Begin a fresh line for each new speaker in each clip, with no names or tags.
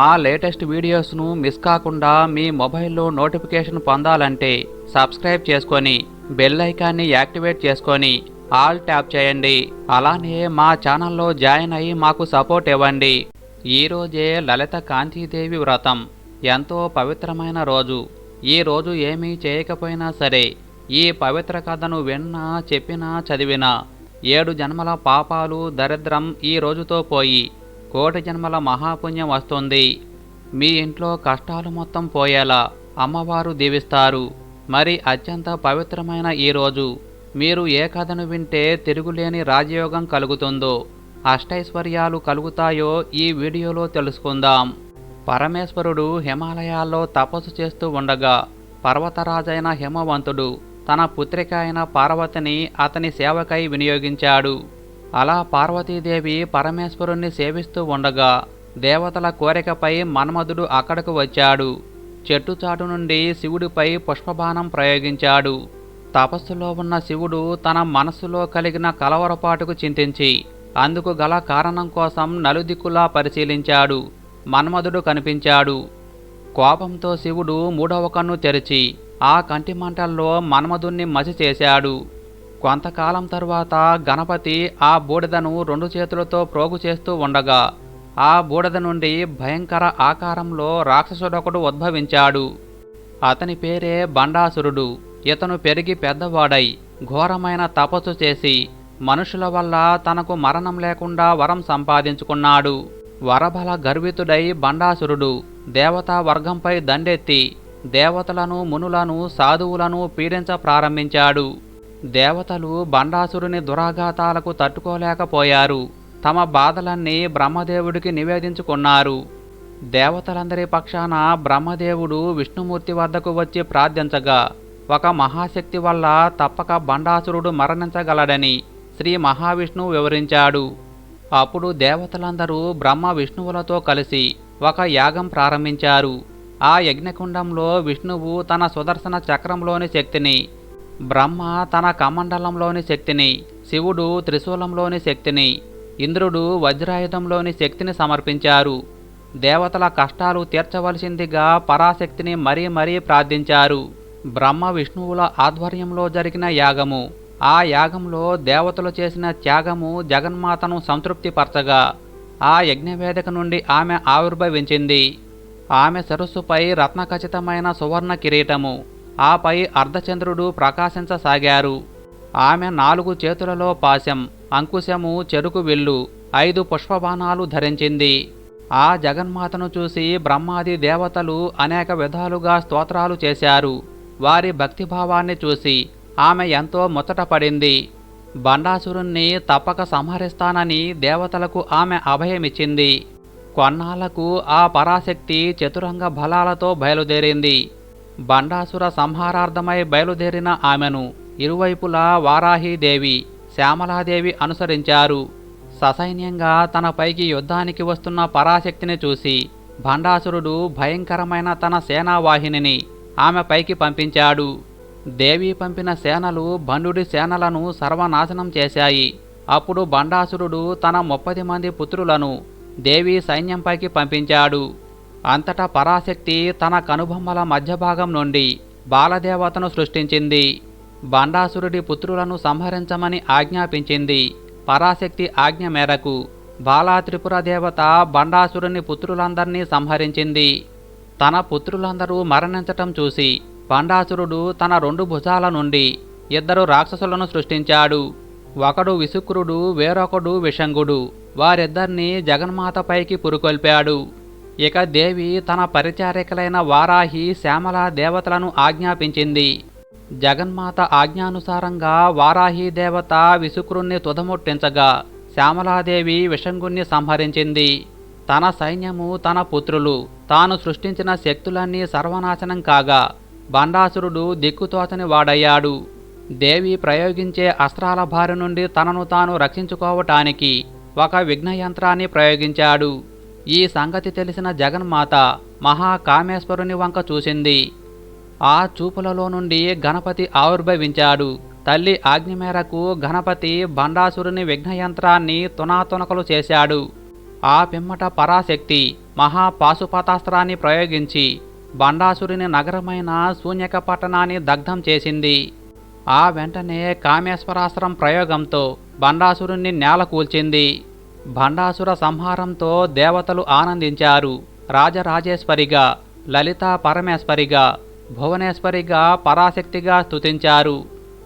మా latest వీడియోస్ను miss కాకుండా మీ మొబైల్లో నోటిఫికేషన్ పొందాలంటే సబ్స్క్రైబ్ చేసుకొని బెల్ ఐకాన్ని యాక్టివేట్ చేసుకొని ఆల్ ట్యాప్ చేయండి. అలానే మా ఛానల్లో జాయిన్ అయ్యి మాకు సపోర్ట్ ఇవ్వండి. ఈరోజే లలిత కాంతీదేవి వ్రతం. ఎంతో పవిత్రమైన రోజు. ఈ రోజు ఏమీ చేయకపోయినా సరే ఈ పవిత్ర కథను విన్నా చెప్పినా చదివినా ఏడు జన్మల పాపాలు దరిద్రం ఈ రోజుతో పోయి కోటి జన్మల మహాపుణ్యం వస్తుంది. మీ ఇంట్లో కష్టాలు మొత్తం పోయేలా అమ్మవారు దీవిస్తారు. మరి అత్యంత పవిత్రమైన ఈ రోజు మీరు ఏ కథను వింటే తిరుగులేని రాజయోగం కలుగుతుందో అష్టైశ్వర్యాలు కలుగుతాయో ఈ వీడియోలో తెలుసుకుందాం. పరమేశ్వరుడు హిమాలయాల్లో తపస్సు చేస్తూ ఉండగా పర్వతరాజైన హిమవంతుడు తన పుత్రిక అయిన పార్వతిని అతని సేవకై వినియోగించాడు. అలా పార్వతీదేవి పరమేశ్వరుణ్ణి సేవిస్తూ ఉండగా దేవతల కోరికపై మన్మధుడు అక్కడకు వచ్చాడు. చెట్టుచాటు నుండి శివుడిపై పుష్పబాణం ప్రయోగించాడు. తపస్సులో ఉన్న శివుడు తన మనస్సులో కలిగిన కలవరపాటుకు చింతించి అందుకు గల కారణం కోసం నలుదిక్కులా పరిశీలించాడు. మన్మధుడు కనిపించాడు. కోపంతో శివుడు మూడవ కన్ను తెరిచి ఆ కంటి మంటల్లో మన్మధుణ్ణి మసి చేశాడు. కొంతకాలం తరువాత గణపతి ఆ బూడిదను రెండు చేతులతో ప్రోగు చేస్తూ ఉండగా ఆ బూడిద నుండి భయంకర ఆకారంలో రాక్షసుడొకడు ఉద్భవించాడు. అతని పేరే బండాసురుడు. ఇతను పెరిగి పెద్దవాడై ఘోరమైన తపస్సు చేసి మనుషుల వల్ల తనకు మరణం లేకుండా వరం సంపాదించుకున్నాడు. వరబల గర్వితుడై బండాసురుడు దేవతా వర్గంపై దండెత్తి దేవతలను మునులను సాధువులను పీడించ ప్రారంభించాడు. దేవతలు బండాసురుని దురాఘాతాలకు తట్టుకోలేకపోయారు. తమ బాధలన్నీ బ్రహ్మదేవుడికి నివేదించుకున్నారు. దేవతలందరి పక్షాన బ్రహ్మదేవుడు విష్ణుమూర్తి వద్దకు వచ్చి ప్రార్థించగా ఒక మహాశక్తి వల్ల తప్పక బండాసురుడు మరణించగలడని శ్రీ మహావిష్ణువు వివరించాడు. అప్పుడు దేవతలందరూ బ్రహ్మ విష్ణువులతో కలిసి ఒక యాగం ప్రారంభించారు. ఆ యజ్ఞకుండంలో విష్ణువు తన సుదర్శన చక్రంలోని శక్తిని బ్రహ్మ తన కమండలంలోని శక్తిని శివుడు త్రిశూలంలోని శక్తిని ఇంద్రుడు వజ్రాయుధంలోని శక్తిని సమర్పించారు. దేవతల కష్టాలు తీర్చవలసిందిగా పరాశక్తిని మరీ మరీ ప్రార్థించారు. బ్రహ్మ విష్ణువుల ఆధ్వర్యంలో జరిగిన యాగము. ఆ యాగంలో దేవతలు చేసిన త్యాగము జగన్మాతను సంతృప్తిపరచగా ఆ యజ్ఞవేదిక నుండి ఆమె ఆవిర్భవించింది. ఆమె సరస్సుపై రత్నఖచితమైన సువర్ణ కిరీటము. ఆపై అర్ధచంద్రుడు ప్రకాశించసాగారు. ఆమె నాలుగు చేతులలో పాశం అంకుశము చెరుకు విల్లు ఐదు పుష్పబాణాలు ధరించింది. ఆ జగన్మాతను చూసి బ్రహ్మాది దేవతలు అనేక విధాలుగా స్తోత్రాలు చేశారు. వారి భక్తిభావాన్ని చూసి ఆమె ఎంతో ముచ్చటపడింది. బండాసురుణ్ణి తప్పక సంహరిస్తానని దేవతలకు ఆమె అభయమిచ్చింది. కొన్నాళ్ళకు ఆ పరాశక్తి చతురంగ బలాలతో బయలుదేరింది. బండాసుర సంహారార్థమై బయలుదేరిన ఆమెను ఇరువైపులా వారాహీదేవి శ్యామలాదేవి అనుసరించారు. ససైన్యంగా తనపైకి యుద్ధానికి వస్తున్న పరాశక్తిని చూసి భండాసురుడు భయంకరమైన తన సేనావాహినిని ఆమె పైకి పంపించాడు. దేవి పంపిన సేనలు బండుడి సేనలను సర్వనాశనం చేశాయి. అప్పుడు బండాసురుడు తన ముప్పది మంది పుత్రులను దేవి సైన్యంపైకి పంపించాడు. అంతటా పరాశక్తి తన కనుబొమ్మల మధ్యభాగం నుండి బాలదేవతను సృష్టించింది. బండాసురుడి పుత్రులను సంహరించమని ఆజ్ఞాపించింది. పరాశక్తి ఆజ్ఞ మేరకు బాలా త్రిపుర దేవత బండాసురుని పుత్రులందరినీ సంహరించింది. తన పుత్రులందరూ మరణించటం చూసి బండాసురుడు తన రెండు భుజాల నుండి ఇద్దరు రాక్షసులను సృష్టించాడు. ఒకడు విసుక్రుడు వేరొకడు విషంగుడు. వారిద్దరినీ జగన్మాతపైకి పురుకొల్పాడు. ఇక దేవి తన పరిచారికలైన వారాహి శ్యామల దేవతలను ఆజ్ఞాపించింది. జగన్మాత ఆజ్ఞానుసారంగా వారాహి దేవత విసుకురుణ్ణి తుదముట్టించగా శ్యామలాదేవి విషంగుణ్ణి సంహరించింది. తన సైన్యము తన పుత్రులు తాను సృష్టించిన శక్తులన్నీ సర్వనాశనం కాగా బండాసురుడు దిక్కుతోచని వాడయ్యాడు. దేవి ప్రయోగించే అస్త్రాల బారి నుండి తనను తాను రక్షించుకోవటానికి ఒక విఘ్నయంత్రాన్ని ప్రయోగించాడు. ఈ సంగతి తెలిసిన జగన్మాత మహాకామేశ్వరుని వంక చూసింది. ఆ చూపులలో నుండి గణపతి ఆవిర్భవించాడు. తల్లి ఆజ్ఞ మేరకు గణపతి బండాసురుని విఘ్నయంత్రాన్ని తునాతునకలు చేశాడు. ఆ పిమ్మట పరాశక్తి మహాపాశుపతాస్త్రాన్ని ప్రయోగించి బండాసురుని నగరమైన శూన్యక పట్టణాన్ని దగ్ధం చేసింది. ఆ వెంటనే కామేశ్వరాస్త్రం ప్రయోగంతో బండాసురుణ్ణి నేల కూల్చింది. భండాసుర సంహారంతో దేవతలు ఆనందించారు. రాజరాజేశ్వరిగా లలిత పరమేశ్వరిగా భువనేశ్వరిగా పరాశక్తిగా స్తుతించారు.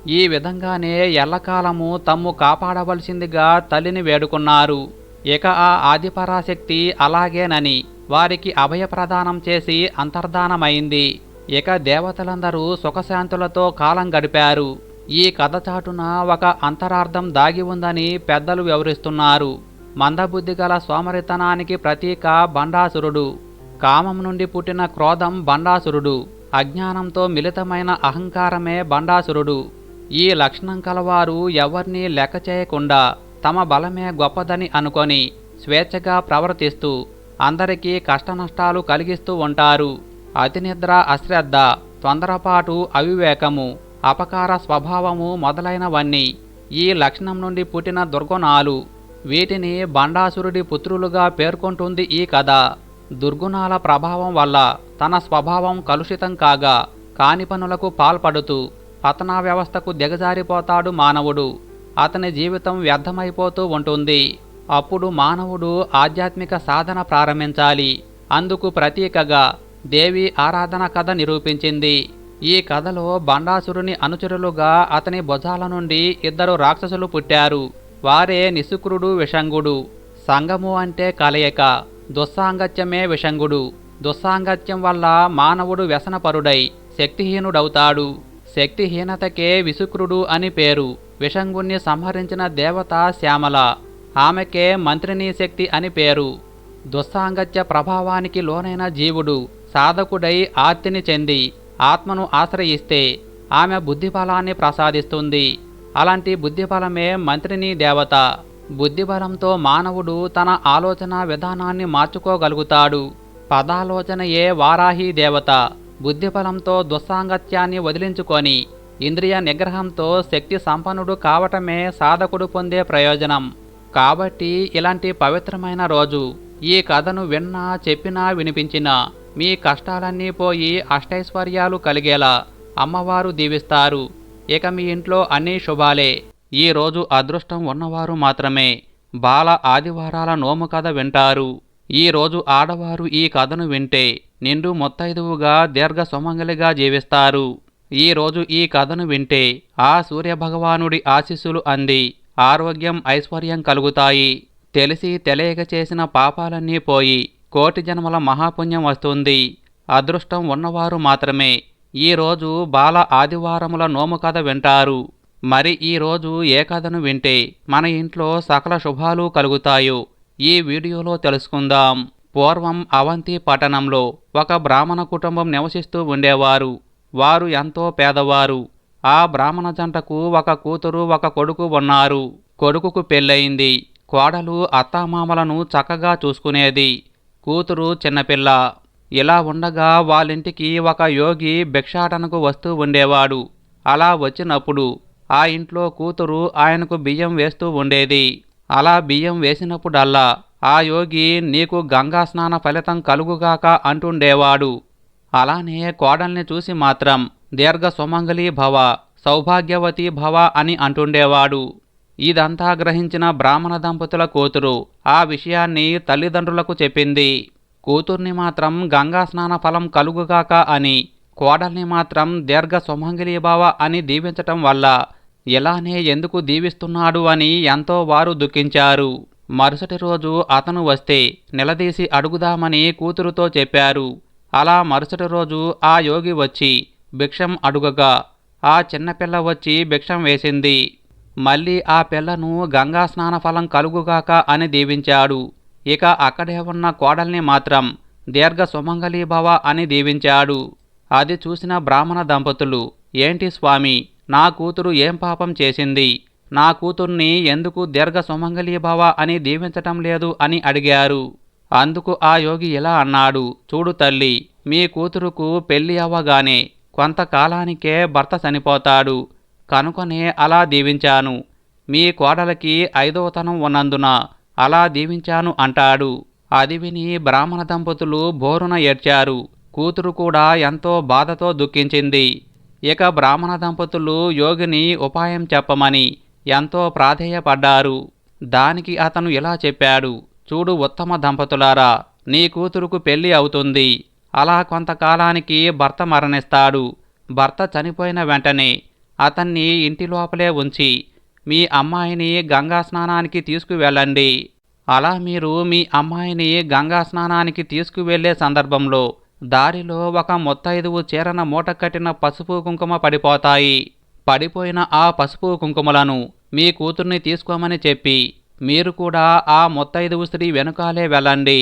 ఈ విధంగానే ఎల్లకాలము తమ్ము కాపాడవలసిందిగా తల్లిని వేడుకున్నారు. ఇక ఆ ఆదిపరాశక్తి అలాగేనని వారికి అభయప్రదానం చేసి అంతర్ధానమైంది. ఇక దేవతలందరూ సుఖశాంతులతో కాలం గడిపారు. ఈ కథ చాటున ఒక అంతరార్థం దాగి ఉందని పెద్దలు వివరిస్తున్నారు. మందబుద్ధి గల సోమరితనానికి ప్రతీక బండాసురుడు. కామం నుండి పుట్టిన క్రోధం బండాసురుడు. అజ్ఞానంతో మిళితమైన అహంకారమే బండాసురుడు. ఈ లక్షణం కలవారు ఎవరిని లెక్క చేయకుండా తమ బలమే గొప్పదని అనుకొని స్వేచ్ఛగా ప్రవర్తిస్తూ అందరికీ కష్టనష్టాలు కలిగిస్తూ ఉంటారు. అతినిద్ర అశ్రద్ధ తొందరపాటు అవివేకము అపకార స్వభావము మొదలైనవన్నీ ఈ లక్షణం నుండి పుట్టిన దుర్గుణాలు. వీటిని బండాసురుడి పుత్రులుగా పేర్కొంటుంది ఈ కథ. దుర్గుణాల ప్రభావం వల్ల తన స్వభావం కలుషితం కాగా కాని పనులకు పాల్పడుతూ పతనా వ్యవస్థకు దిగజారిపోతాడు మానవుడు. అతని జీవితం వ్యర్థమైపోతూ ఉంటుంది. అప్పుడు మానవుడు ఆధ్యాత్మిక సాధన ప్రారంభించాలి. అందుకు ప్రతీకగా దేవి ఆరాధన కథ నిరూపించింది. ఈ కథలో బండాసురుని అనుచరులుగా అతని భుజాల నుండి ఇద్దరు రాక్షసులు పుట్టారు. వారే నిసుకురుడు విషంగుడు. సంగము అంటే కలయిక దుస్సాంగత్యమే విషంగుడు. దుస్సాంగత్యం వల్ల మానవుడు వ్యసనపరుడై శక్తిహీనుడవుతాడు. శక్తిహీనతకే విసుక్రుడు అని పేరు. విషంగుణ్ణి సంహరించిన దేవత శ్యామల ఆమెకే మంత్రినీ శక్తి అని పేరు. దుస్సాంగత్య ప్రభావానికి లోనైన జీవుడు సాధకుడై ఆర్తిని చెంది ఆత్మను ఆశ్రయిస్తే ఆమె బుద్ధిఫలాన్ని ప్రసాదిస్తుంది. అలాంటి బుద్ధిబలమే మంత్రిని దేవత. బుద్ధిబలంతో మానవుడు తన ఆలోచన విధానాన్ని మార్చుకోగలుగుతాడు. పదాలోచనయే వారాహి దేవత. బుద్ధిబలంతో దుస్సాంగత్యాన్ని వదిలించుకొని ఇంద్రియ నిగ్రహంతో శక్తి సంపన్నుడు కావటమే సాధకుడు పొందే ప్రయోజనం. కాబట్టి ఇలాంటి పవిత్రమైన రోజు ఈ కథను విన్నా చెప్పినా వినిపించినా మీ కష్టాలన్నీ పోయి అష్టైశ్వర్యాలు కలిగేలా అమ్మవారు దీవిస్తారు. ఇక మీ ఇంట్లో అన్నీ శుభాలే. ఈ రోజు అదృష్టం ఉన్నవారు మాత్రమే. బాల ఆదివారాల నోము కథ వింటారు. ఈరోజు ఆడవారు ఈ కథను వింటే నిండు మొత్తైదువుగా దీర్ఘ సుమంగలిగా జీవిస్తారు. ఈరోజు ఈ కథను వింటే ఆ సూర్యభగవానుడి ఆశీస్సులు అంది ఆరోగ్యం ఐశ్వర్యం కలుగుతాయి. తెలిసి తెలియక చేసిన పాపాలన్నీ పోయి కోటి జన్మల మహాపుణ్యం వస్తుంది. అదృష్టం ఉన్నవారు మాత్రమే. ఈ రోజు బాల ఆదివారముల నోము కథ వింటారు. మరి ఈరోజు ఏ కథను వింటే మన ఇంట్లో సకల శుభాలు కలుగుతాయో ఈ వీడియోలో తెలుసుకుందాం. పూర్వం అవంతి పట్టణంలో ఒక బ్రాహ్మణ కుటుంబం నివసిస్తూ ఉండేవారు. వారు ఎంతో పేదవారు. ఆ బ్రాహ్మణ జంటకు ఒక కూతురు ఒక కొడుకు ఉన్నారు. కొడుకుకు పెళ్ళయింది. కోడలు అత్తామామలను చక్కగా చూసుకునేది. కూతురు చిన్నపిల్ల. ఇలా ఉండగా వాళ్ళింటికి ఒక యోగి భిక్షాటనకు వస్తూ ఉండేవాడు. అలా వచ్చినప్పుడు ఆ ఇంట్లో కూతురు ఆయనకు బియ్యం వేస్తూ ఉండేది. అలా బియ్యం వేసినప్పుడల్లా ఆ యోగి నీకు గంగా స్నాన ఫలితం కలుగుగాక అంటుండేవాడు. అలానే కోడల్ని చూసి మాత్రం దీర్ఘ సుమంగళీ భవ సౌభాగ్యవతి భవ అని అంటుండేవాడు. ఇదంతా గ్రహించిన బ్రాహ్మణ దంపతుల కూతురు ఆ విషయాన్ని తల్లిదండ్రులకు చెప్పింది. కూతుర్ని మాత్రం గంగా స్నాన ఫలం కలుగుగాక అని కోడల్ని మాత్రం దీర్ఘ సుమంగళీ అని దీవించటం వల్ల ఇలానే ఎందుకు దీవిస్తున్నాడు అని ఎంతో వారు దుఃఖించారు. మరుసటి రోజు అతను వస్తే నిలదీసి అడుగుదామని కూతురుతో చెప్పారు. అలా మరుసటి రోజు ఆ యోగి వచ్చి భిక్షం అడుగగా ఆ చిన్నపిల్ల వచ్చి భిక్షం వేసింది. మళ్ళీ ఆ పిల్లను గంగా స్నాన ఫలం కలుగుగాక అని దీవించాడు. ఇక అక్కడే ఉన్న కోడల్ని మాత్రం దీర్ఘ సుమంగళీ భవ అని దీవించాడు. అది చూసిన బ్రాహ్మణ దంపతులు ఏంటి స్వామి నా కూతురు ఏం పాపం చేసింది? నా కూతుర్ని ఎందుకు దీర్ఘ సుమంగళీ భవ అని దీవించటం లేదు అని అడిగారు. అందుకు ఆ యోగి ఇలా అన్నాడు చూడు తల్లి మీ కూతురుకు పెళ్ళి అవ్వగానే కొంతకాలానికే భర్త చనిపోతాడు. కనుకనే అలా దీవించాను. మీ కోడలకి ఐదవతనం ఉన్నందున అలా దీవించాను అంటాడు. అది విని బ్రాహ్మణ దంపతులు బోరున ఏడ్చారు. కూతురు కూడా ఎంతో బాధతో దుఃఖించింది. ఇక బ్రాహ్మణ దంపతులు యోగిని ఉపాయం చెప్పమని ఎంతో ప్రాధేయపడ్డారు. దానికి అతను ఇలా చెప్పాడు. చూడు ఉత్తమ దంపతులారా నీ కూతురుకు పెళ్ళి అవుతుంది. అలా కొంతకాలానికి భర్త మరణిస్తాడు. భర్త చనిపోయిన వెంటనే అతన్ని ఇంటి లోపలే ఉంచి మీ అమ్మాయిని గంగా స్నానానికి తీసుకువెళ్ళండి. అలా మీరు మీ అమ్మాయిని గంగా స్నానానికి తీసుకువెళ్ళే సందర్భంలో దారిలో ఒక మొత్తైదువు చీరన మూట కట్టిన పసుపు కుంకుమ పడిపోతాయి. పడిపోయిన ఆ పసుపు కుంకుమలను మీ కూతుర్ని తీసుకోమని చెప్పి మీరు కూడా ఆ మొత్తైదువు స్త్రీ వెనుకాలే వెళ్ళండి.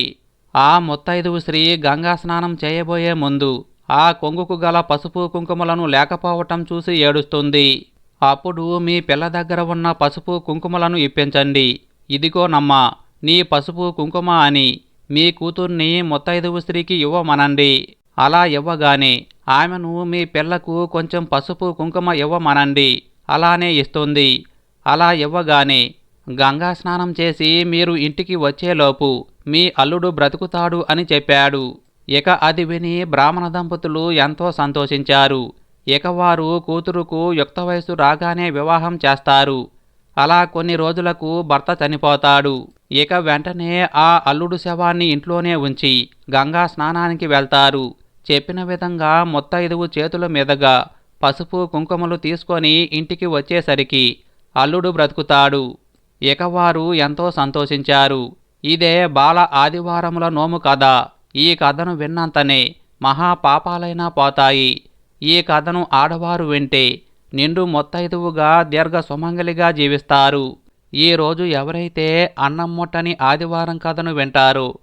ఆ మొత్తైదువు స్త్రీ గంగా స్నానం చేయబోయే ముందు ఆ కొంగుకు గల పసుపు కుంకుమలను లేకపోవటం చూసి ఏడుస్తుంది. అప్పుడు మీ పిల్ల దగ్గర ఉన్న పసుపు కుంకుమలను ఇప్పించండి. ఇదిగోనమ్మా నీ పసుపు కుంకుమ అని మీ కూతుర్ని ముత్తైదువు స్త్రీకి ఇవ్వమనండి. అలా ఇవ్వగానే ఆమెను మీ పిల్లకు కొంచెం పసుపు కుంకుమ ఇవ్వమనండి. అలానే ఇస్తుంది. అలా ఇవ్వగానే గంగా స్నానం చేసి మీరు ఇంటికి వచ్చేలోపు మీ అల్లుడు బ్రతుకుతాడు అని చెప్పాడు. ఇక అది విని బ్రాహ్మణ దంపతులు ఎంతో సంతోషించారు. ఇక వారు కూతురుకు యుక్త వయసు రాగానే వివాహం చేస్తారు. అలా కొన్ని రోజులకు భర్త చనిపోతాడు. ఇక వెంటనే ఆ అల్లుడు శవాన్ని ఇంట్లోనే ఉంచి గంగా స్నానానికి వెళ్తారు. చెప్పిన విధంగా మొత్తైదువు చేతుల మీదుగా పసుపు కుంకుమలు తీసుకొని ఇంటికి వచ్చేసరికి అల్లుడు బ్రతుకుతాడు. ఇక వారు ఎంతో సంతోషించారు. ఇదే బాల ఆదివారముల నోము కథ. ఈ కథను విన్నంతనే మహాపాపాలైనా పోతాయి. ఈ కథను ఆడవారు వింటే నిండు మొత్తైదువుగా దీర్ఘ సుమంగలిగా జీవిస్తారు. ఈ రోజు ఎవరైతే అన్నం ముట్టని ఆదివారం కథను వింటారో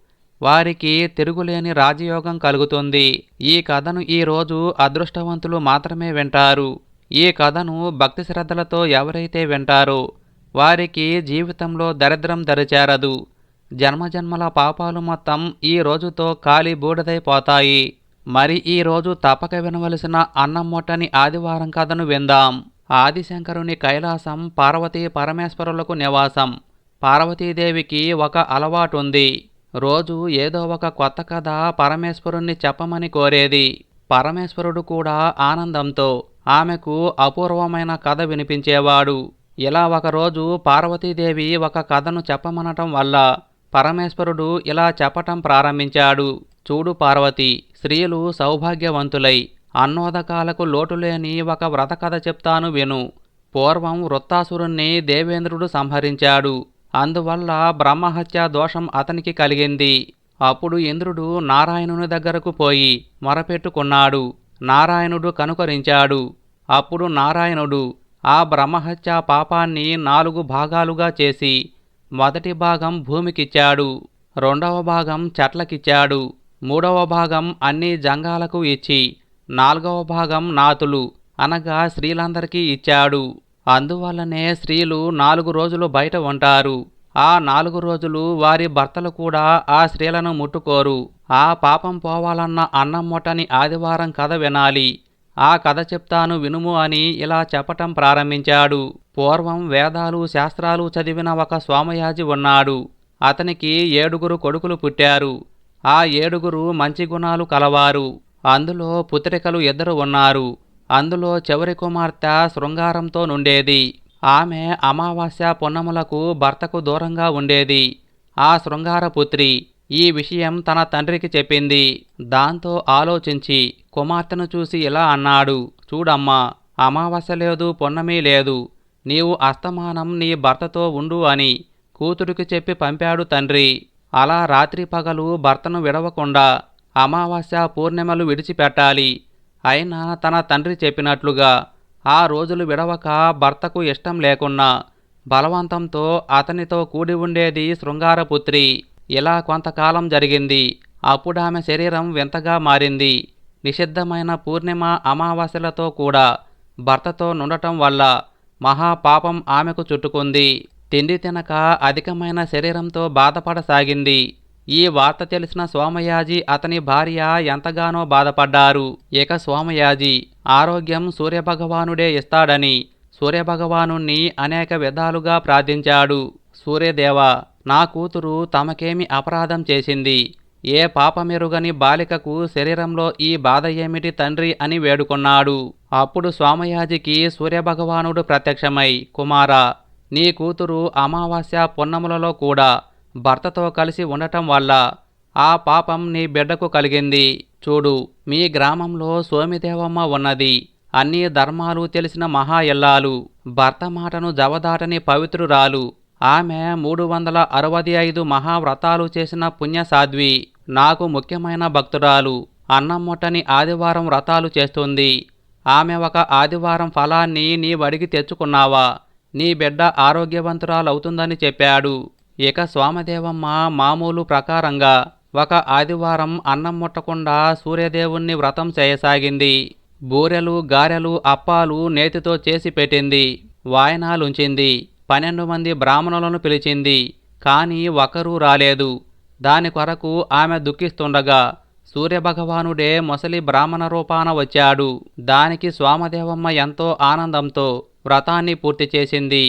వారికి తిరుగులేని రాజయోగం కలుగుతుంది. ఈ కథను ఈ రోజు అదృష్టవంతులు మాత్రమే వింటారు. ఈ కథను భక్తి శ్రద్ధలతో ఎవరైతే వింటారో వారికి జీవితంలో దరిద్రం దరిచేరదు. జన్మజన్మల పాపాలు మొత్తం ఈ రోజుతో కాలి బూడిదైపోతాయి. మరి ఈరోజు తప్పక వినవలసిన అన్నం ముట్టని ఆదివారం కథను విందాం. ఆదిశంకరుని కైలాసం పార్వతీ పరమేశ్వరులకు నివాసం. పార్వతీదేవికి ఒక అలవాటు ఉంది రోజు ఏదో ఒక కొత్త కథ పరమేశ్వరుణ్ణి చెప్పమని కోరేది. పరమేశ్వరుడు కూడా ఆనందంతో ఆమెకు అపూర్వమైన కథ వినిపించేవాడు. ఇలా ఒకరోజు పార్వతీదేవి ఒక కథను చెప్పమనటం వల్ల పరమేశ్వరుడు ఇలా చెప్పటం ప్రారంభించాడు. చూడు పార్వతి స్త్రీలు సౌభాగ్యవంతులై అన్నోదకాలకు లోటులేని ఒక వ్రత కథ చెప్తాను విను. పూర్వం వృత్తాసురుణ్ణి దేవేంద్రుడు సంహరించాడు. అందువల్ల బ్రహ్మహత్య దోషం అతనికి కలిగింది. అప్పుడు ఇంద్రుడు నారాయణుని దగ్గరకు పోయి మొరపెట్టుకున్నాడు. నారాయణుడు కనుకరించాడు. అప్పుడు నారాయణుడు ఆ బ్రహ్మహత్య పాపాన్ని నాలుగు భాగాలుగా చేసి మొదటి భాగం భూమికిచ్చాడు రెండవ భాగం చెట్లకిచ్చాడు. మూడవ భాగం అన్ని జంగాలకు ఇచ్చి నాలుగవ భాగం నాతులు అనగా స్త్రీలందరికీ ఇచ్చాడు. అందువల్లనే స్త్రీలు నాలుగు రోజులు బయట ఉంటారు. ఆ నాలుగు రోజులు వారి భర్తలు కూడా ఆ స్త్రీలను ముట్టుకోరు. ఆ పాపం పోవాలన్న అన్నం ఆదివారం కథ వినాలి. ఆ కథ చెప్తాను వినుము అని ఇలా చెప్పటం ప్రారంభించాడు. పూర్వం వేదాలు శాస్త్రాలు చదివిన ఒక స్వామయాజి ఉన్నాడు. అతనికి ఏడుగురు కొడుకులు పుట్టారు. ఆ ఏడుగురు మంచి గుణాలు కలవారు. అందులో పుత్రికలు ఇద్దరు ఉన్నారు. అందులో చివరి కుమార్తె శృంగారంతో నుండేది. ఆమె అమావాస్య పున్నములకు భర్తకు దూరంగా ఉండేది. ఆ శృంగారపుత్రి ఈ విషయం తన తండ్రికి చెప్పింది. దాంతో ఆలోచించి కుమార్తెను చూసి ఇలా అన్నాడు చూడమ్మా అమావాస్య లేదు పొన్నమీ లేదు. నీవు అస్తమానం నీ భర్తతో ఉండు అని కూతురికి చెప్పి పంపాడు తండ్రి. అలా రాత్రి పగలు భర్తను విడవకుండా అమావాస్య పూర్ణిమలు విడిచిపెట్టాలి. అయినా తన తండ్రి చెప్పినట్లుగా ఆ రోజులు విడవక భర్తకు ఇష్టం లేకున్నా బలవంతంతో అతనితో కూడి ఉండేది శృంగారపుత్రి. ఇలా కొంతకాలం జరిగింది. అప్పుడు ఆమె శరీరం వింతగా మారింది. నిషిద్ధమైన పూర్ణిమ అమావాస్యలతో కూడా భర్తతో నుండటం వల్ల మహాపాపం ఆమెకు చుట్టుకుంది. తిండి తినక అధికమైన శరీరంతో బాధపడసాగింది. ఈ వార్త తెలిసిన సోమయాజి అతని భార్య ఎంతగానో బాధపడ్డారు. ఇక సోమయాజి ఆరోగ్యం సూర్యభగవానుడే ఇస్తాడని సూర్యభగవానుణ్ణి అనేక విధాలుగా ప్రార్థించాడు. సూర్యదేవ నా కూతురు తమకేమి అపరాధం చేసింది? ఏ పాపమెరుగని బాలికకు శరీరంలో ఈ బాధ ఏమిటి తండ్రి అని వేడుకొన్నాడు. అప్పుడు స్వామయాజికి సూర్యభగవానుడు ప్రత్యక్షమై కుమారా నీ కూతురు అమావాస్య పున్నములలో కూడా భర్తతో కలిసి ఉండటం వల్ల ఆ పాపం నీ బిడ్డకు కలిగింది. చూడు మీ గ్రామంలో సోమిదేవమ్మ ఉన్నది. అన్ని ధర్మాలు తెలిసిన మహా ఎల్లాలు భర్త మాటను జవదాటని పవిత్రురాలు. ఆమె మూడు వందల అరవై ఐదు మహావ్రతాలు చేసిన పుణ్యసాధ్వి. నాకు ముఖ్యమైన భక్తురాలు. అన్నం ముట్టని ఆదివారం వ్రతాలు చేస్తుంది. ఆమె ఒక ఆదివారం ఫలాన్ని నీవడిగి తెచ్చుకున్నావా? నీ బిడ్డ ఆరోగ్యవంతురాలవుతుందని చెప్పాడు. ఇక స్వామదేవమ్మ మామూలు ప్రకారంగా ఒక ఆదివారం అన్నం ముట్టకుండా సూర్యదేవుణ్ణి వ్రతం చేయసాగింది. బూరెలు గారెలు అప్పాలు నేతితో చేసి పెట్టింది. వాయనాలుంచింది. పన్నెండు మంది బ్రాహ్మణులను పిలిచింది. కానీ ఒకరూ రాలేదు. దాని కొరకు ఆమె దుఃఖిస్తుండగా సూర్యభగవానుడే మొసలి బ్రాహ్మణ రూపాన వచ్చాడు. దానికి స్వామదేవమ్మ ఎంతో ఆనందంతో వ్రతాన్ని పూర్తి చేసింది.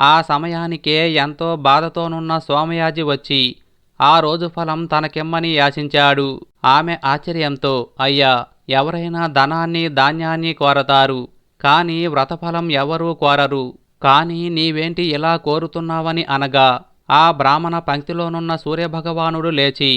ఆ సమయానికే ఎంతో బాధతోనున్న సోమయాజి వచ్చి ఆ రోజు ఫలం తనకిమ్మని యాచించాడు. ఆమె ఆశ్చర్యంతో అయ్యా ఎవరైనా ధనాన్ని ధాన్యాన్ని కోరతారు. కాని వ్రతఫలం ఎవరూ కోరరు. కాని నీవేంటి ఇలా కోరుతున్నావని అనగా ఆ బ్రాహ్మణ పంక్తిలోనున్న సూర్యభగవానుడు లేచి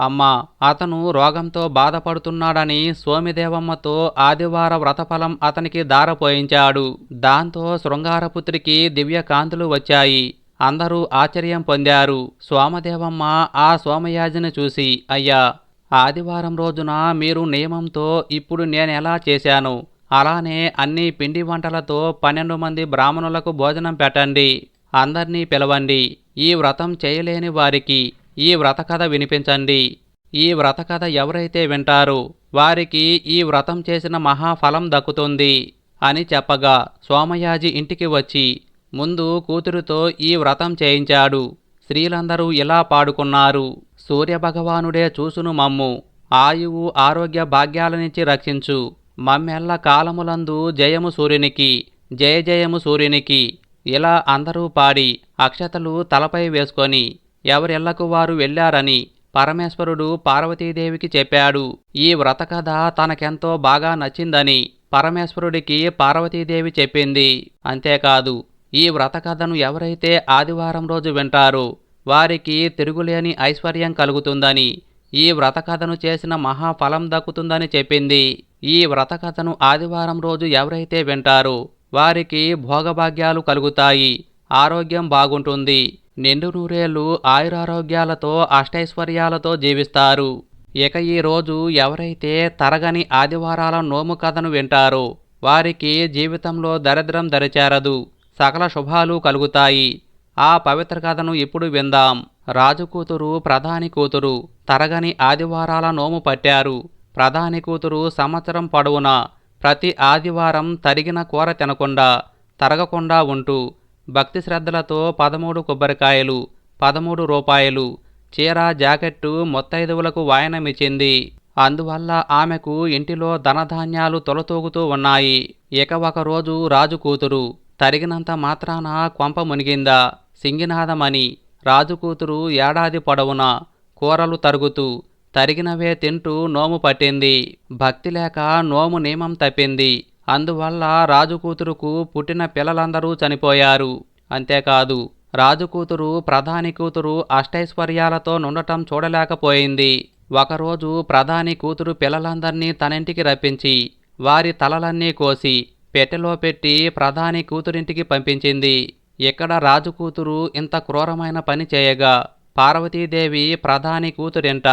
అమ్మా అతను రోగంతో బాధపడుతున్నాడని సోమిదేవమ్మతో ఆదివార వ్రతఫలం అతనికి దారపోయించాడు దాంతో శృంగారపుత్రికి దివ్యకాంతులు వచ్చాయి. అందరూ ఆశ్చర్యం పొందారు. సోమదేవమ్మ ఆ సోమయాజిని చూసి అయ్యా ఆదివారం రోజున మీరు నియమంతో ఇప్పుడు నేనెలా చేశాను? అలానే అన్ని పిండి వంటలతో పన్నెండు మంది బ్రాహ్మణులకు భోజనం పెట్టండి. అందర్నీ పిలవండి. ఈ వ్రతం చేయలేని వారికి ఈ వ్రత కథ వినిపించండి. ఈ వ్రతకథ ఎవరైతే వింటారో వారికి ఈ వ్రతం చేసిన మహాఫలం దక్కుతుంది అని చెప్పగా సోమయాజి ఇంటికి వచ్చి ముందు కూతురుతో ఈ వ్రతం చేయించాడు. స్త్రీలందరూ ఇలా పాడుకున్నారు. సూర్యభగవానుడే చూసును మమ్ము. ఆయువు ఆరోగ్య భాగ్యాలనిచ్చి రక్షించు. మమ్మెల్ల కాలములందు జయము సూర్యునికి జయ జయము సూర్యునికి. ఇలా అందరూ పాడి అక్షతలు తలపై వేసుకొని ఎవరెళ్ళకు వారు వెళ్ళారని పరమేశ్వరుడు పార్వతీదేవికి చెప్పాడు. ఈ వ్రతకథ తనకెంతో బాగా నచ్చిందని పరమేశ్వరుడికి పార్వతీదేవి చెప్పింది. అంతేకాదు ఈ వ్రతకథను ఎవరైతే ఆదివారం రోజు వింటారో వారికి తిరుగులేని ఐశ్వర్యం కలుగుతుందని ఈ వ్రతకథను చేసిన మహాఫలం దక్కుతుందని చెప్పింది. ఈ వ్రతకథను ఆదివారం రోజు ఎవరైతే వింటారో వారికి భోగభాగ్యాలు కలుగుతాయి. ఆరోగ్యం బాగుంటుంది. నిండు నూరేళ్ళు ఆయురారోగ్యాలతో అష్టైశ్వర్యాలతో జీవిస్తారు. ఇక ఈ రోజు ఎవరైతే తరగని ఆదివారాల నోము కథను వింటారో వారికి జీవితంలో దరిద్రం దరిచేరదు. సకల శుభాలు కలుగుతాయి. ఆ పవిత్ర కథను ఇప్పుడు విందాం. రాజు కూతురు ప్రధాని కూతురు తరగని ఆదివారాల నోము పట్టారు. ప్రధాని కూతురు సంవత్సరం పొడవునా ప్రతి ఆదివారం తరిగిన కూర తినకుండా తరగకుండా ఉంటూ భక్తి శ్రద్ధలతో పదమూడు కొబ్బరికాయలు పదమూడు రూపాయలు చీర జాకెట్టు మొత్తైదువులకు వాయనమిచ్చింది. అందువల్ల ఆమెకు ఇంటిలో ధనధాన్యాలు తొలతూగుతూ ఉన్నాయి. ఇక ఒకరోజు రాజు కూతురు తరిగినంత మాత్రాన కొంప మునిగిందా. సింగినాదమని రాజు కూతురు ఏడాది పొడవునా కూరలు తరుగుతూ తరిగినవే తింటూ నోము పట్టింది. భక్తి లేక నోము నియమం తప్పింది. అందువల్ల రాజు కూతురుకు పుట్టిన పిల్లలందరూ చనిపోయారు. అంతేకాదు రాజు కూతురు ప్రధాని కూతురు అష్టైశ్వర్యాలతో నుండటం చూడలేకపోయింది. ఒకరోజు ప్రధాని కూతురు పిల్లలందర్నీ తనింటికి రప్పించి వారి తలలన్నీ కోసి పెట్టెలో పెట్టి ప్రధాని కూతురింటికి పంపించింది. ఇక్కడ రాజు కూతురు ఇంత క్రూరమైన పని చేయగా పార్వతీదేవి ప్రధాని కూతురింట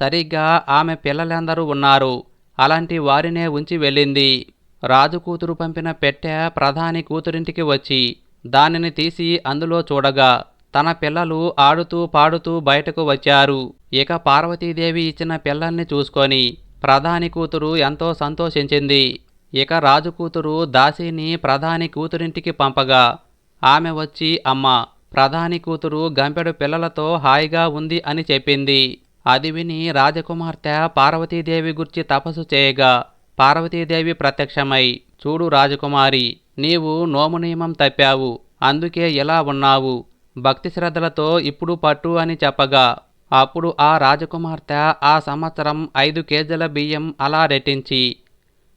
సరిగ్గా ఆమె పిల్లలందరూ ఉన్నారు. అలాంటి వారినే ఉంచి వెళ్ళింది. రాజు కూతురు పంపిన పెట్టె ప్రధాని కూతురింటికి వచ్చి దానిని తీసి అందులో చూడగా తన పిల్లలు ఆడుతూ పాడుతూ బయటకు వచ్చారు. ఇక పార్వతీదేవి ఇచ్చిన పిల్లల్ని చూసుకొని ప్రధాని కూతురు ఎంతో సంతోషించింది. ఇక రాజు కూతురు దాసిని ప్రధాని కూతురింటికి పంపగా ఆమె వచ్చి అమ్మ ప్రధాని కూతురు గంపెడు పిల్లలతో హాయిగా ఉంది అని చెప్పింది. అది విని రాజకుమార్తె పార్వతీదేవి గుర్చి తపస్సు చేయగా పార్వతీదేవి ప్రత్యక్షమై చూడు రాజకుమారి నీవు నోము నియమం తప్పావు అందుకే ఇలా ఉన్నావు? భక్తి శ్రద్ధలతో ఇప్పుడు పట్టు అని చెప్పగా అప్పుడు ఆ రాజకుమార్తె ఆ సంవత్సరం ఐదు కేజీల బియ్యం అలా రెట్టించి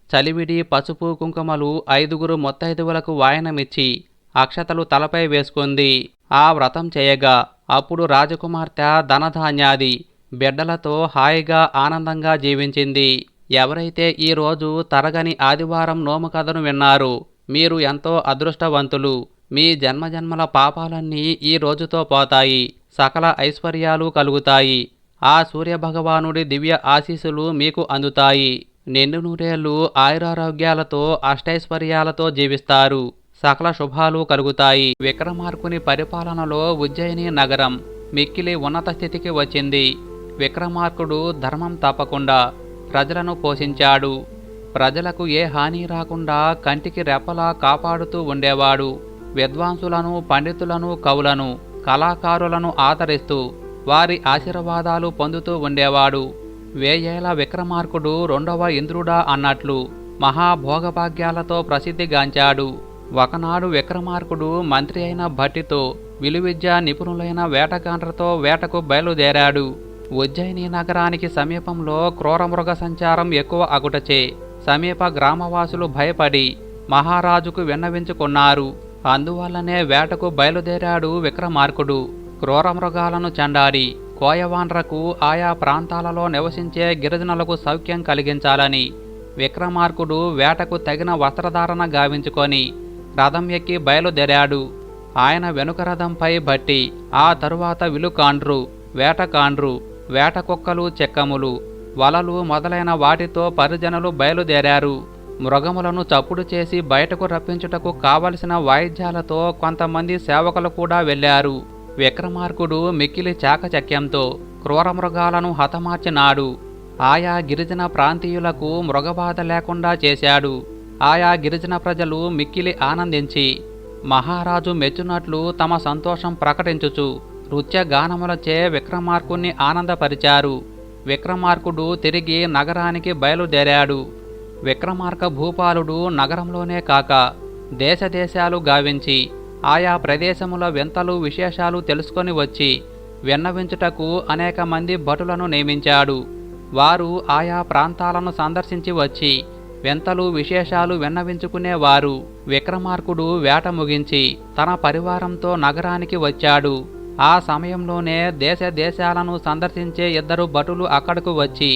చలివిడి పసుపు కుంకుమలు ఐదుగురు మొత్తైదువులకు వాయనమిచ్చి అక్షతలు తలపై వేసుకుంది. ఆ వ్రతం చేయగా అప్పుడు రాజకుమార్తె ధనధాన్యాది బిడ్డలతో హాయిగా ఆనందంగా జీవించింది. ఎవరైతే ఈ రోజు తరగని ఆదివారం నోము కథను విన్నారు మీరు ఎంతో అదృష్టవంతులు. మీ జన్మజన్మల పాపాలన్నీ ఈ రోజుతో పోతాయి. సకల ఐశ్వర్యాలు కలుగుతాయి. ఆ సూర్యభగవానుడి దివ్య ఆశీస్సులు మీకు అందుతాయి. నిండు నూరేళ్ళు ఆయురారోగ్యాలతో అష్టైశ్వర్యాలతో జీవిస్తారు. సకల శుభాలు కలుగుతాయి. విక్రమార్కుని పరిపాలనలో ఉజ్జయిని నగరం మిక్కిలి ఉన్నత స్థితికి వచ్చింది. విక్రమార్కుడు ధర్మం తప్పకుండా ప్రజలను పోషించాడు. ప్రజలకు ఏ హాని రాకుండా కంటికి రెప్పలా కాపాడుతూ ఉండేవాడు. విద్వాంసులను పండితులను కవులను కళాకారులను ఆదరిస్తూ వారి ఆశీర్వాదాలు పొందుతూ ఉండేవాడు. వేయేల విక్రమార్కుడు రెండవ ఇంద్రుడా అన్నట్లు మహాభోగభాగ్యాలతో ప్రసిద్ధిగాంచాడు. ఒకనాడు విక్రమార్కుడు మంత్రి అయిన భట్టితో విలువిద్య నిపుణులైన వేటగాండ్రతో వేటకు బయలుదేరాడు. ఉజ్జయిని నగరానికి సమీపంలో క్రూరమృగ సంచారం ఎక్కువ అగుటచే సమీప గ్రామవాసులు భయపడి మహారాజుకు విన్నవించుకున్నారు. అందువల్లనే వేటకు బయలుదేరాడు విక్రమార్కుడు. క్రూరమృగాలను చండాడి కోయవాండ్రకు ఆయా ప్రాంతాలలో నివసించే గిరిజనులకు సౌఖ్యం కలిగించాలని విక్రమార్కుడు వేటకు తగిన వస్త్రధారణ గావించుకొని రథం ఎక్కి బయలుదేరాడు. ఆయన వెనుక రథంపై బట్టి ఆ తరువాత విలుకాండ్రు వేటకాండ్రు వేట కుక్కలు చెక్కములు వలలు మొదలైన వాటితో పరిజనులు బయలుదేరారు. మృగములను చప్పుడు చేసి బయటకు రప్పించుటకు కావలసిన వాయిద్యాలతో కొంతమంది సేవకులు కూడా వెళ్ళారు. విక్రమార్కుడు మిక్కిలి చాకచక్యంతో క్రూరమృగాలను హతమార్చినాడు. ఆయా గిరిజన ప్రాంతీయులకు మృగబాధ లేకుండా చేశాడు. ఆయా గిరిజన ప్రజలు మిక్కిలి ఆనందించి మహారాజు మెచ్చునట్లు తమ సంతోషం ప్రకటించుచు నృత్య గానములచే విక్రమార్కుణ్ణి ఆనందపరిచారు. విక్రమార్కుడు తిరిగి నగరానికి బయలుదేరాడు. విక్రమార్క భూపాలుడు నగరంలోనే కాక దేశదేశాలు గావించి ఆయా ప్రదేశముల వింతలు విశేషాలు తెలుసుకొని వచ్చి విన్నవించుటకు అనేక మంది భటులను నియమించాడు. వారు ఆయా ప్రాంతాలను సందర్శించి వచ్చి వింతలు విశేషాలు విన్నవించుకునేవారు విక్రమార్కుడు వేట ముగించి తన పరివారంతో నగరానికి వచ్చాడు. ఆ సమయంలోనే దేశ దేశాలను సందర్శించే ఇద్దరు భటులు అక్కడకు వచ్చి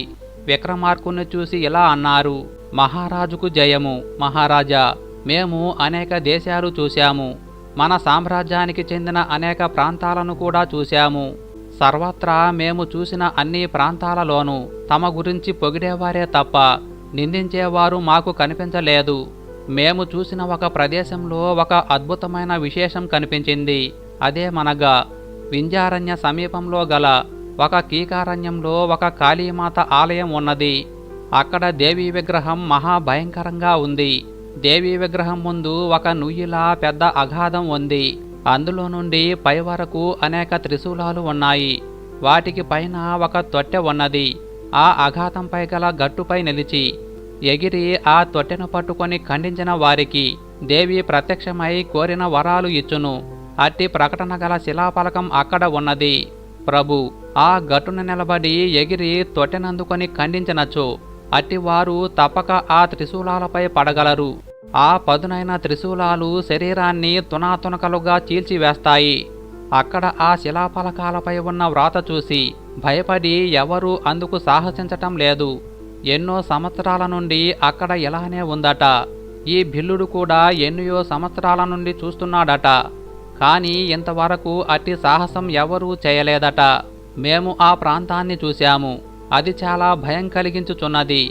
విక్రమార్కుని చూసి ఇలా అన్నారు మహారాజుకు జయము మహారాజా! మేము అనేక దేశాలు చూశాము. మన సామ్రాజ్యానికి చెందిన అనేక ప్రాంతాలను కూడా చూశాము. సర్వత్రా మేము చూసిన అన్ని ప్రాంతాలలోనూ తమ గురించి పొగిడేవారే తప్ప నిందించేవారు మాకు కనిపించలేదు. మేము చూసిన ఒక ప్రదేశంలో ఒక అద్భుతమైన విశేషం కనిపించింది. అదే మనగా వింజారణ్య సమీపంలో గల ఒక కీకారణ్యంలో ఒక కాళీమాత ఆలయం ఉన్నది. అక్కడ దేవీ విగ్రహం మహాభయంకరంగా ఉంది. దేవీ విగ్రహం ముందు ఒక నుయ్యిలా పెద్ద అగాధం ఉంది. అందులో నుండి పై వరకు అనేక త్రిశూలాలు ఉన్నాయి. వాటికి పైన ఒక తొట్టె ఉన్నది. ఆ అఘాతంపై గల గట్టుపై నిలిచి ఎగిరి ఆ తొట్టెను పట్టుకొని ఖండించిన వారికి దేవి ప్రత్యక్షమై కోరిన వరాలు ఇచ్చును. అట్టి ప్రకటన గల శిలాఫలకం అక్కడ ఉన్నది. ప్రభు ఆ గట్టున నిలబడి ఎగిరి తొట్టెనందుకొని ఖండించనచ్చు అట్టివారు తప్పక ఆ త్రిశూలాలపై పడగలరు. ఆ పదునైన త్రిశూలాలు శరీరాన్ని తునాతునకలుగా చీల్చివేస్తాయి. అక్కడ ఆ శిలాఫలకాలపై ఉన్న వ్రాత చూసి భయపడి ఎవరూ అందుకు సాహసించటం లేదు. ఎన్నో సంవత్సరాల నుండి అక్కడ ఇలానే ఉందట. ఈ భిల్లుడు కూడా ఎన్నో సంవత్సరాల నుండి చూస్తున్నాడట. కానీ ఇంతవరకు అట్టి సాహసం ఎవరూ చేయలేదట. మేము ఆ ప్రాంతాన్ని చూశాము. అది చాలా భయం కలిగించుచున్నది.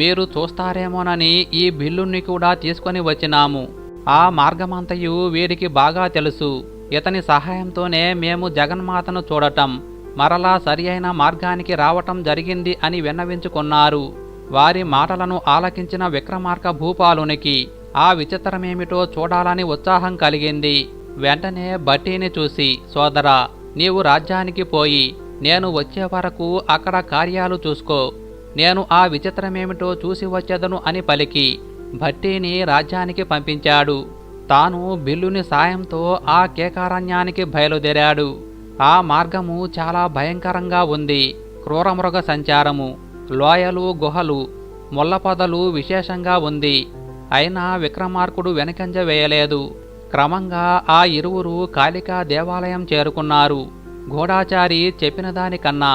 మీరు చూస్తారేమోనని ఈ బిల్లుని కూడా తీసుకొని వచ్చినాము. ఆ మార్గమంతయు వీరికి బాగా తెలుసు. ఇతని సహాయంతోనే మేము జగన్మాతను చూడటం మరలా సరి అయిన మార్గానికి రావటం జరిగింది అని విన్నవించుకున్నారు. వారి మాటలను ఆలకించిన విక్రమార్క భూపాలునికి ఆ విచిత్రమేమిటో చూడాలని ఉత్సాహం కలిగింది. వెంటనే బట్టీని చూసి సోదరా నీవు రాజ్యానికి పోయి నేను వచ్చే వరకు అక్కడ కార్యాలు చూసుకో. నేను ఆ విచిత్రమేమిటో చూసి వచ్చేదను అని పలికి భట్టీని రాజ్యానికి పంపించాడు. తాను బిల్లుని సాయంతో ఆ కేకారణ్యానికి బయలుదేరాడు. ఆ మార్గము చాలా భయంకరంగా ఉంది. క్రూరమృగ సంచారము లోయలు గుహలు ముళ్ళపొదలు విశేషంగా ఉంది. అయినా విక్రమార్కుడు వెనకంజ వేయలేదు. క్రమంగా ఆ ఇరువురు కాళికా దేవాలయం చేరుకున్నారు. గూఢాచారి చెప్పిన దానికన్నా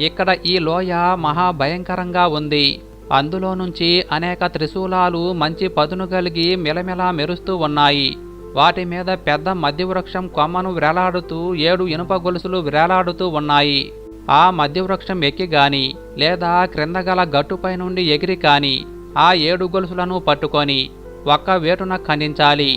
ఇక్కడ ఈ లోయ మహాభయంకరంగా ఉంది. అందులో నుంచి అనేక త్రిశూలాలు మంచి పదును కలిగి మిలమిలా మెరుస్తూ ఉన్నాయి. వాటి మీద పెద్ద మధ్యవృక్షం కొమ్మను వ్రేలాడుతూ ఏడు ఇనుప గొలుసులు వ్రేలాడుతూ ఉన్నాయి. ఆ మధ్యవృక్షం ఎక్కి గాని లేదా క్రింద గల గట్టుపై నుండి ఎగిరి కాని ఆ ఏడు గొలుసులను పట్టుకొని ఒక్క వేటున ఖండించాలి.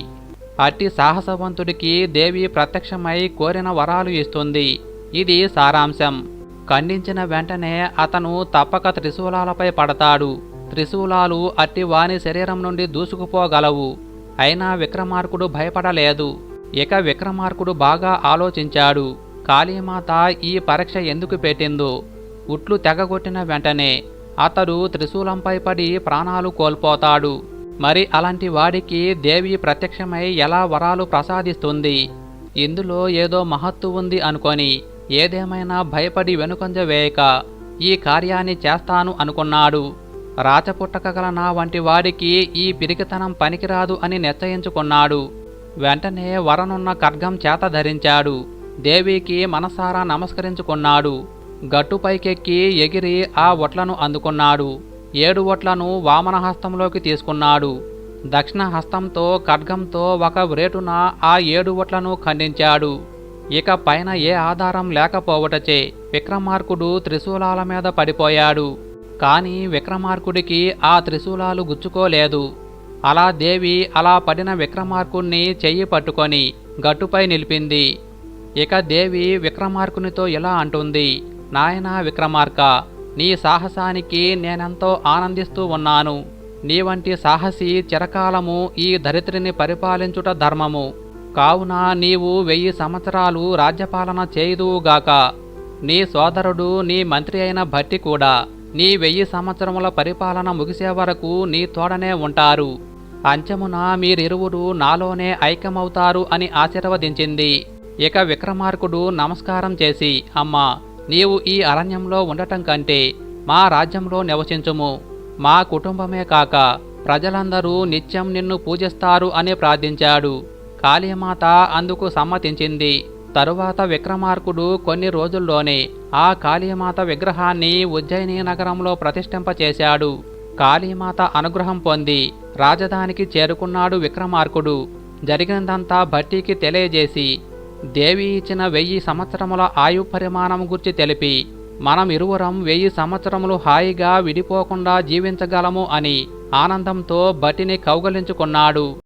అట్టి సాహసవంతుడికి దేవి ప్రత్యక్షమై కోరిన వరాలు ఇస్తుంది. ఇది సారాంశం. ఖండించిన వెంటనే అతను తప్పక త్రిశూలాలపై పడతాడు. త్రిశూలాలు అట్టి వాని శరీరం నుండి దూసుకుపోగలవు. అయినా విక్రమార్కుడు భయపడలేదు. ఇక విక్రమార్కుడు బాగా ఆలోచించాడు. కాళీమాత ఈ పరీక్ష ఎందుకు పెట్టిందో. ఉట్లు తెగగొట్టిన వెంటనే అతడు త్రిశూలంపై పడి ప్రాణాలు కోల్పోతాడు. మరి అలాంటి వాడికి దేవి ప్రత్యక్షమై ఎలా వరాలు ప్రసాదిస్తుంది? ఇందులో ఏదో మహత్తు ఉంది అనుకొని ఏదేమైనా భయపడి వెనుకొంజ వేయక ఈ కార్యాన్ని చేస్తాను అనుకున్నాడు. రాచపుట్టకగల నా వంటి వాడికి ఈ పిరికితనం పనికిరాదు అని నిశ్చయించుకున్నాడు. వెంటనే వరనున్న ఖడ్గం చేత ధరించాడు. దేవికి మనసారా నమస్కరించుకున్నాడు. గట్టుపైకెక్కి ఎగిరి ఆ ఒట్లను అందుకున్నాడు. ఏడు ఓట్లను వామనహస్తంలోకి తీసుకున్నాడు. దక్షిణ హస్తంతో ఖడ్గంతో ఒక వ్రేటున ఆ ఏడు ఓట్లను ఖండించాడు. ఇక పైన ఏ ఆధారం లేకపోవటచే విక్రమార్కుడు త్రిశూలాల మీద పడిపోయాడు. కాని విక్రమార్కుడికి ఆ త్రిశూలాలు గుచ్చుకోలేదు. అలా దేవి అలా పడిన విక్రమార్కుణ్ణి చెయ్యి పట్టుకొని గట్టుపై నిలిపింది. ఇక దేవి విక్రమార్కునితో ఇలా అంటుంది నాయనా విక్రమార్క నీ సాహసానికి నేనెంతో ఆనందిస్తూ ఉన్నాను. నీ వంటి సాహసి చిరకాలము ఈ ధరిత్రిని పరిపాలించుట ధర్మము. కావున నీవు వెయ్యి సంవత్సరాలు రాజ్యపాలన చేయుదువుగాక. నీ సోదరుడు నీ మంత్రి అయిన భట్టి కూడా నీ వెయ్యి సంవత్సరముల పరిపాలన ముగిసే వరకు నీ తోడనే ఉంటారు. అంచమున మీరిరువురు నాలోనే ఐక్యమవుతారు అని ఆశీర్వదించింది. ఇక విక్రమార్కుడు నమస్కారం చేసి అమ్మా నీవు ఈ అరణ్యంలో ఉండటం కంటే మా రాజ్యంలో నివసించుము. మా కుటుంబమే కాక ప్రజలందరూ నిత్యం నిన్ను పూజిస్తారు అని ప్రార్థించాడు. కాళీమాత అందుకు సమ్మతించింది. తరువాత విక్రమార్కుడు కొన్ని రోజుల్లోనే ఆ కాళీమాత విగ్రహాన్ని ఉజ్జయిని నగరంలో ప్రతిష్ఠింపచేశాడు. కాళీమాత అనుగ్రహం పొంది రాజధానికి చేరుకున్నాడు విక్రమార్కుడు. జరిగినదంతా భట్టికి తెలియజేసి దేవి ఇచ్చిన వెయ్యి సంవత్సరముల ఆయు పరిమాణం గురించి తెలిపి మనం ఇరువురం వెయ్యి సంవత్సరములు హాయిగా విడిపోకుండా జీవించగలము అని ఆనందంతో భటిని కౌగలించుకున్నాడు.